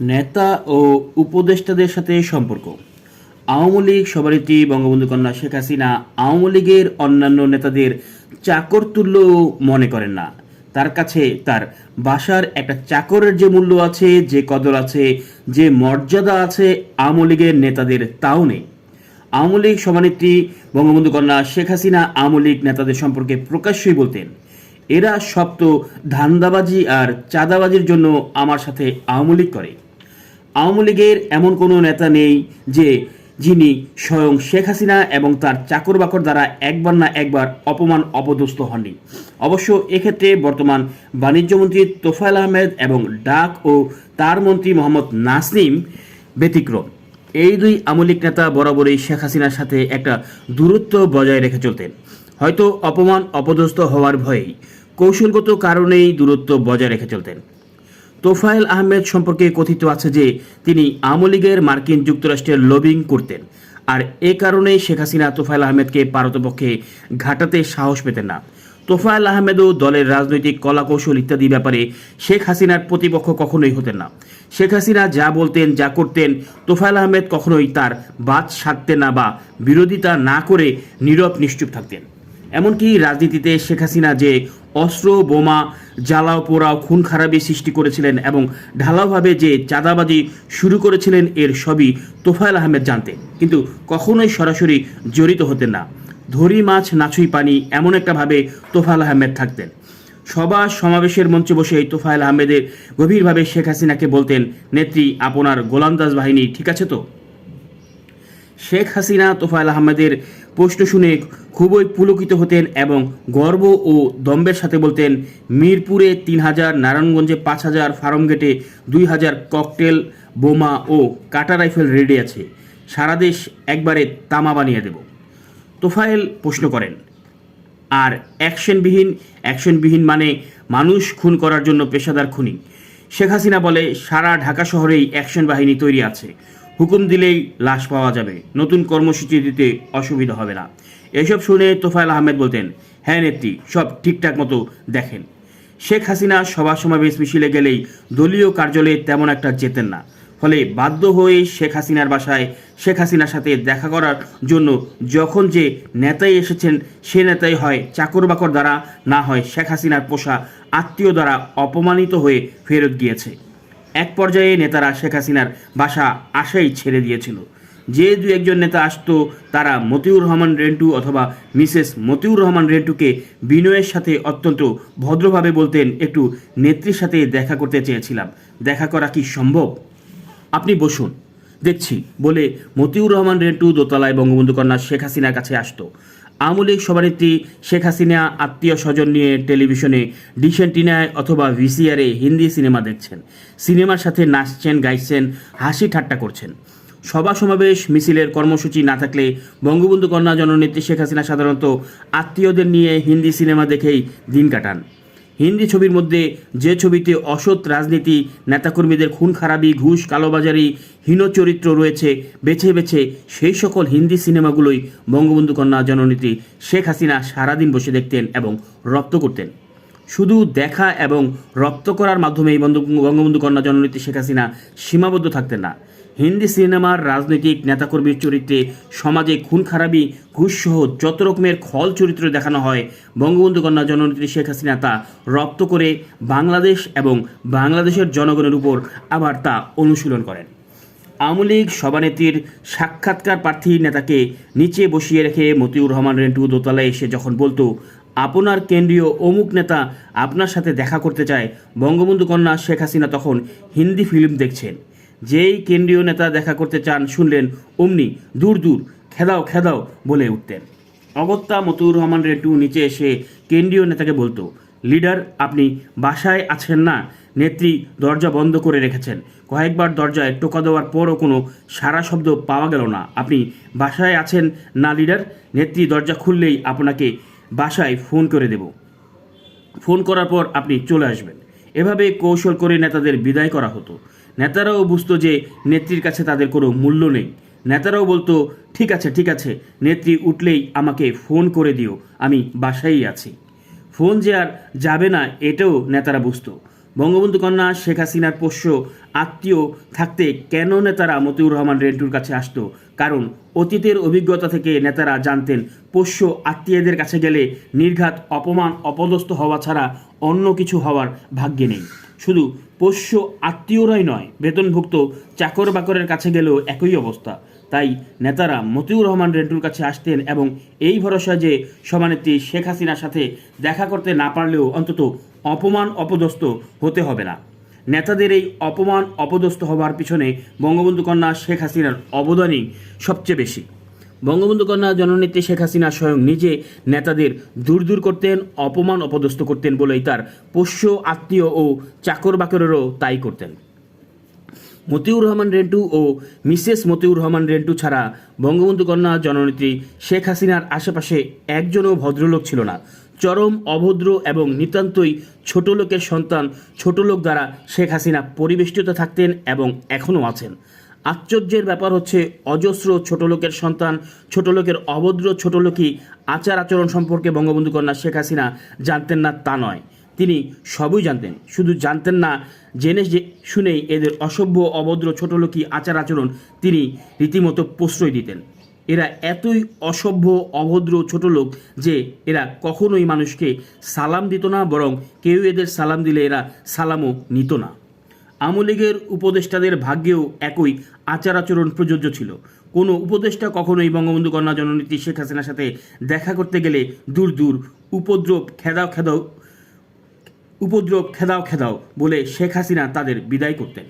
নেতা ও উপদেষ্টাদের সাথে সম্পর্ক। আওয়ামী লীগ সভানেত্রী বঙ্গবন্ধু কন্যা শেখ হাসিনা আওয়ামী লীগের অন্যান্য নেতাদের চাকর তুল্য মনে করেন না। তার কাছে তার বাসার একটা চাকরের যে মূল্য আছে, যে কদর আছে, যে মর্যাদা আছে আওয়ামী লীগের নেতাদের, তাও নেই। আওয়ামী লীগ সভানেত্রী, বঙ্গবন্ধু কন্যা শেখ হাসিনা আওয়ামী লীগ নেতাদের সম্পর্কে প্রকাশ্যই বলতেন, এরা সব তো ধান্দাবাজি আর চাঁদাবাজির জন্য আমার সাথে আওয়ামী লীগ করে। আওয়ামী লীগের এমন কোনো নেতা নেই যে যিনি স্বয়ং শেখ হাসিনা এবং তার চাকর বাকর দ্বারা একবার না একবার অপমান অপদস্থ হননি। অবশ্য এক্ষেত্রে বর্তমান বাণিজ্যমন্ত্রী তোফায়েল আহমেদ এবং ডাক ও তার মন্ত্রী মোহাম্মদ নাসিম ব্যতিক্রম। এই দুই আমলিক নেতা বরাবরই শেখ হাসিনার সাথে একটা দূরত্ব বজায় রেখে চলতেন। হয়তো অপমান অপদস্থ হওয়ার ভয়েই কৌশলগত কারণেই দূরত্ব বজায় রেখে চলতেন। তোফায়েল আহমেদ সম্পর্কে কথিত আছে যে, তিনি আওয়ামী লীগের মার্কিন যুক্তরাষ্ট্রের লবিং করতেন। আর এ কারণেই শেখ হাসিনা তোফায়েল আহমেদকে পারতপক্ষে ঘাটাতে সাহস পেতেন না। তোফায়েল আহমেদও দলের রাজনৈতিক কলাকৌশল ইত্যাদি ব্যাপারে শেখ হাসিনার প্রতিপক্ষ কখনোই হতেন না। শেখ হাসিনা যা বলতেন, যা করতেন, তোফায়েল আহমেদ কখনোই তার বাদ সারতেন না বা বিরোধিতা না করে নীরব নিশ্চুপ থাকতেন। এমনকি রাজনীতিতে শেখ হাসিনা যে অস্ত্র, বোমা, জ্বালাও পোড়াও, খুন খারাপি সৃষ্টি করেছিলেন এবং ঢালাওভাবে যে চাঁদাবাজি শুরু করেছিলেন, এর সবই তোফায়েল আহমেদ জানতেন। কিন্তু কখনোই সরাসরি জড়িত হতেন না। ধরি মাছ নাছুই পানি, এমন একটাভাবে তোফায়েল আহমেদ থাকতেন। সভা, সমাবেশের মঞ্চে বসে তোফায়েল আহমেদের গভীরভাবে শেখ হাসিনাকে বলতেন, নেত্রী, আপনার গোলামদাস বাহিনী ঠিক আছে তো? শেখ হাসিনা, তোফায়েল আহমেদের প্রশ্ন শুনে খুবই পুলকিত হতেন এবং গর্ব ও দম্বের সাথে বলতেন, মিরপুরে তিন হাজার, নারায়ণগঞ্জে পাঁচ হাজার, ফার্মগেটে দুই হাজার ককটেল, বোমা ও কাটা রাইফেল রেডি আছে। সারা দেশ একবারে তামা বানিয়ে দেব। তোফায়েল প্রশ্ন করেন, আর অ্যাকশনবিহীন অ্যাকশনবিহীন মানে মানুষ খুন করার জন্য পেশাদার খুনি। শেখ হাসিনা বলে, সারা ঢাকা শহরেই অ্যাকশন বাহিনী তৈরি আছে। হুকুম দিলেই লাশ পাওয়া যাবে। নতুন কর্মসূচি দিতে অসুবিধা হবে না। এসব শুনে তোফায়েল আহমেদ বলতেন হ্যাঁ নেত্রী, সব ঠিকঠাক মতো দেখেন। শেখ হাসিনা সভা সমাবেশ মিছিলে গেলেই দলীয় কার্যালয়ে তেমন একটা যেতেন না। ফলে বাধ্য হয়ে শেখ হাসিনার বাসায় শেখ হাসিনার সাথে দেখা করার জন্য যখন যে নেতাই এসেছেন, সে নেতাই হয় চাকর বাকর দ্বারা, না হয় শেখ হাসিনার পোষা আত্মীয় দ্বারা অপমানিত হয়ে ফেরত গিয়েছে। এক পর্যায়ে নেতারা শেখ হাসিনার বাসা আশাই ছেড়ে দিয়েছিল। যে দু একজন নেতা আসতো, তারা মতিউর রহমান রেন্টু অথবা মিসেস মতিউর রহমান রেন্টুকে বিনয়ের সাথে অত্যন্ত ভদ্রভাবে বলতেন, একটু নেত্রীর সাথে দেখা করতে চেয়েছিলাম। দেখা করা কি সম্ভব? আপনি বসুন। দেখছি, বলে মতিউর রহমান রেন্টু দোতলায় বঙ্গবন্ধু কন্যা শেখ হাসিনার কাছে আসতো। আওয়ামী লীগ সভানেত্রী শেখ হাসিনা আত্মীয় স্বজন নিয়ে টেলিভিশনে ডিসেন্টিনায় অথবা ভিসিআরে হিন্দি সিনেমা দেখছেন। সিনেমার সাথে নাচছেন, গাইছেন, হাসি ঠাট্টা করছেন। সভা সমাবেশ, মিছিলের কর্মসূচি না থাকলে বঙ্গবন্ধু কন্যা জননেত্রী শেখ হাসিনা সাধারণত আত্মীয়দের নিয়ে হিন্দি সিনেমা দেখেই দিন কাটান। হিন্দি ছবির মধ্যে যে ছবিতে অসৎ রাজনীতি, নেতাকর্মীদের খুন খারাপি, ঘুষ, কালোবাজারি, হীন চরিত্র রয়েছে, বেছে বেছে সেই সকল হিন্দি সিনেমাগুলোই বঙ্গবন্ধু কন্যা জননেত্রী শেখ হাসিনা সারাদিন বসে দেখতেন এবং রপ্ত করতেন। শুধু দেখা এবং রপ্ত করার মাধ্যমেই বন্ধু- বঙ্গবন্ধু কন্যা জননেত্রী শেখ হাসিনা সীমাবদ্ধ থাকতেন না। হিন্দি সিনেমার রাজনৈতিক নেতাকর্মীর চরিত্রে সমাজে খুন খারাপি ঘুষসহ যত রকমের খল চরিত্র দেখানো হয়, বঙ্গবন্ধু কন্যা জননেত্রী শেখ হাসিনা তা রপ্ত করে বাংলাদেশ এবং বাংলাদেশের জনগণের উপর আবার তা অনুশীলন করেন। আওয়ামী লীগ সভানেত্রীর সাক্ষাৎকার প্রার্থী নেতাকে নিচে বসিয়ে রেখে মতিউর রহমান, রেন্টু দোতলায় এসে যখন বলতো, আপনার কেন্দ্রীয় অমুক নেতা আপনার সাথে দেখা করতে চায়, বঙ্গবন্ধু কন্যা শেখ হাসিনা তখন হিন্দি ফিল্ম দেখছেন। যেই কেন্দ্রীয় নেতা দেখা করতে চান শুনলেন অমনি দূর দূর খেদাও খেদাও বলে উঠতেন। অগত্যা মতুর রহমান রেন্টু নিচে এসে কেন্দ্রীয় নেতাকে বলতো, লিডার, আপনি বাসায় আছেন না? নেত্রী দরজা বন্ধ করে রেখেছেন। কয়েকবার দরজায় টোকা দেওয়ার পরও কোনো সারা শব্দ পাওয়া গেল না। আপনি বাসায় আছেন না, লিডার? নেত্রী দরজা খুললেই আপনাকে বাসায় ফোন করে দেব। ফোন করার পর আপনি চলে আসবেন। এভাবে কৌশল করে নেতাদের বিদায় করা হতো। নেতারাও বুঝতো যে নেত্রীর কাছে তাদের কোনো মূল্য নেই। নেতারাও বলতো, ঠিক আছে ঠিক আছে, নেত্রী উঠলেই আমাকে ফোন করে দিও, আমি বাসায়ই আছি। ফোন যে আর যাবে না, এটাও নেতারা বুঝতো। বঙ্গবন্ধু কন্যা শেখ হাসিনার পোষ্য আত্মীয় থাকতে কেন নেতারা মতিউর রহমান রেন্টুর কাছে আসতো? কারণ অতীতের অভিজ্ঞতা থেকে নেতারা জানতেন, পোষ্য আত্মীয়দের কাছে গেলে নির্ঘাত অপমান, অপদস্থ হওয়া ছাড়া অন্য কিছু হওয়ার ভাগ্যে নেই। শুধু পোষ্য আত্মীয়রাই নয়, বেতনভুক্ত চাকর বাকরের কাছে গেলেও একই অবস্থা। তাই নেতারা মতিউর রহমান রেন্টুর কাছে আসতেন এবং এই ভরসা যে সমানেত্রী শেখ হাসিনার সাথে দেখা করতে না পারলেও অন্তত অপমান অপদস্থ হতে হবে না। নেতাদের এই অপমান অপদস্থ হওয়ার পিছনে বঙ্গবন্ধু কন্যা শেখ হাসিনার অবদানই সবচেয়ে বেশি। বঙ্গবন্ধু কন্যা জননেত্রী শেখ হাসিনা স্বয়ং নিজে নেতাদের দূর দূর করতেন, অপমান অপদস্থ করতেন বলেই তার পোষ্য, আত্মীয় ও চাকর বাকরেরও তাই করতেন। মতিউর রহমান রেন্টু ও মিসেস মতিউর রহমান রেন্টু ছাড়া বঙ্গবন্ধু কন্যা জননেত্রী শেখ হাসিনার আশেপাশে একজনও ভদ্রলোক ছিল না। চরম, অভদ্র এবং নিতান্তই ছোট লোকের সন্তান ছোট লোক দ্বারা শেখ হাসিনা পরিবেষ্টিত থাকতেন এবং এখনও আছেন। আশ্চর্যের ব্যাপার হচ্ছে, অজস্র ছোট লোকের সন্তান ছোট লোকের অভদ্র ছোট লোকই আচার আচরণ সম্পর্কে বঙ্গবন্ধু কন্যা শেখ হাসিনা জানতেন না তা নয়। তিনি সবই জানতেন। শুধু জানতেন না, জেনে যে শুনেই এদের অসভ্য, অভদ্র ছোট লোকই আচার আচরণ তিনি রীতিমতো প্রশ্রয় দিতেন। এরা এতই অসভ্য, অভদ্র ছোট লোক যে এরা কখনোই মানুষকে সালাম দিত না, বরং কেউ এদের সালাম দিলে এরা সালামও নিত না। আওয়ামী লীগের উপদেষ্টাদের ভাগ্যেও একই আচার আচরণ প্রযোজ্য ছিল। কোনো উপদেষ্টা কখনোই বঙ্গবন্ধু কন্যা জননীতি শেখ হাসিনার সাথে দেখা করতে গেলে দূর দূর, উপদ্রব খেদাও খেদাও, উপদ্রব খেদাও খেদাও বলে শেখ হাসিনা তাদের বিদায় করতেন।